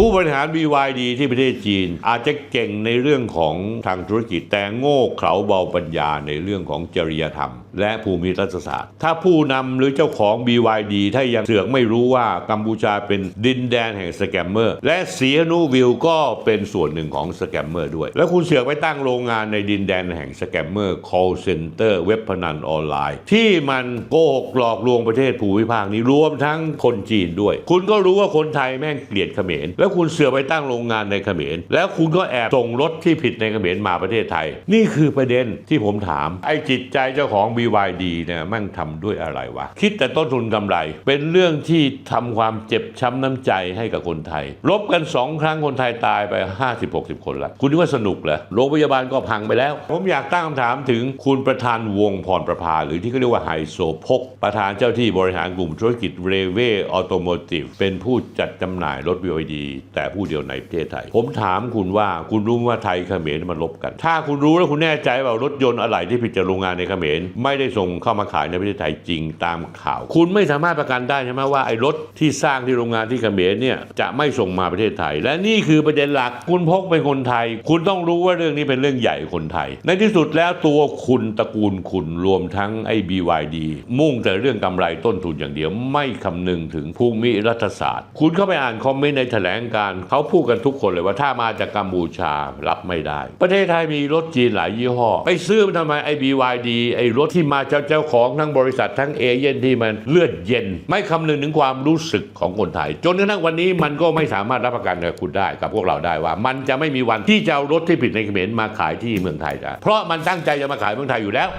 ผู้บริหาร BYD ที่ประเทศจีน อาจจะเก่งในเรื่องของทางธุรกิจแต่โง่เขลาเบาปัญญาในเรื่องของจริยธรรม และภูมิรัฐศาสตร์ ถ้าผู้นำหรือเจ้าของ BYD ถ้ายังเสือกไม่รู้ว่ากัมพูชาเป็นดินแดนแห่งสแกมเมอร์ และสีหนูวิวก็เป็นส่วนหนึ่งของสแกมเมอร์ด้วย แล้วคุณเสือกไปตั้งโรงงานในดินแดนแห่งสแกมเมอร์ call center เว็บพนันออนไลน์ ที่มันโกหกหลอกลวงประเทศภูมิภาคนี้รวมทั้งคนจีนด้วย คุณก็รู้ว่าคนไทยแม่งเกลียดเขมรแล้วแล้วคุณเสือไปตั้งโรงงานในเขมร แล้วคุณก็แอบส่งรถที่ผิดในเขมรมาประเทศไทย นี่คือประเด็นที่ผมถาม ไอ้จิตใจเจ้าของ BYD เนี่ยแม่งทำด้วยอะไรวะ คิดแต่ต้นทุนกำไร เป็นเรื่องที่ทำความเจ็บช้ำน้ำใจให้กับคนไทย รบกันสองครั้งคนไทยตายไป 50-60 คนละคุณว่าสนุกเหรอโรงพยาบาลก็พังไปแล้ว ผมอยากตั้งคำถามถึงคุณประธานวงพรประภา หรือที่เขาเรียกว่าไฮโซพก ประธานเจ้าที่บริหารกลุ่มธุรกิจเรเวออโตโมทีฟเป็นผู้จัดจำหน่ายรถ BYD แต่ผู้เดียวในประเทศไทย ผมถามคุณว่าคุณรู้ว่าไทยเขมรมันลบกัน ถ้าคุณรู้แล้วคุณแน่ใจว่ารถยนต์อะไหล่ที่ผิดจากโรงงานในเขมรไม่ได้ส่งเข้ามาขายในประเทศไทยจริงตามข่าว คุณไม่สามารถประกันได้ใช่ไหมว่าไอ้รถที่สร้างที่โรงงานที่เขมรเนี่ยจะไม่ส่งมาประเทศไทย และนี่คือประเด็นหลักคุณพกเป็นคนไทย คุณต้องรู้ว่าเรื่องนี้เป็นเรื่องใหญ่คนไทย ในที่สุดแล้วตัวคุณตระกูลคุณรวมทั้งไอ้ BYD มุ่งแต่เรื่องกำไรต้นทุนอย่างเดียว ไม่คำนึงถึงภูมิรัฐศาสตร์ คุณเข้าไปอ่านคอมเมนต์ในแถลงการเขาพูดกันทุกคนเลยว่าถ้ามาจากกัมพูชารับไม่ได้ ประเทศไทยมีรถจีนหลายยี่ห้อ ไปซื้อมันทำไมไอ้ BYD ไอ้รถที่มาจาเจ้าของทั้งบริษัททั้งเอเย่นที่มันเลือดเย็น ไม่คำนึงถึงความรู้สึกของคนไทย จนกระทั่งวันนี้มันก็ไม่สามารถรับประกันกับคุณได้กับพวกเราได้ว่า มันจะไม่มีวันที่จะเอารถที่ผิดในเขมรมาขายที่เมืองไทยได้เพราะมันตั้งใจจะมาขายเมืองไทยอยู่แล้ว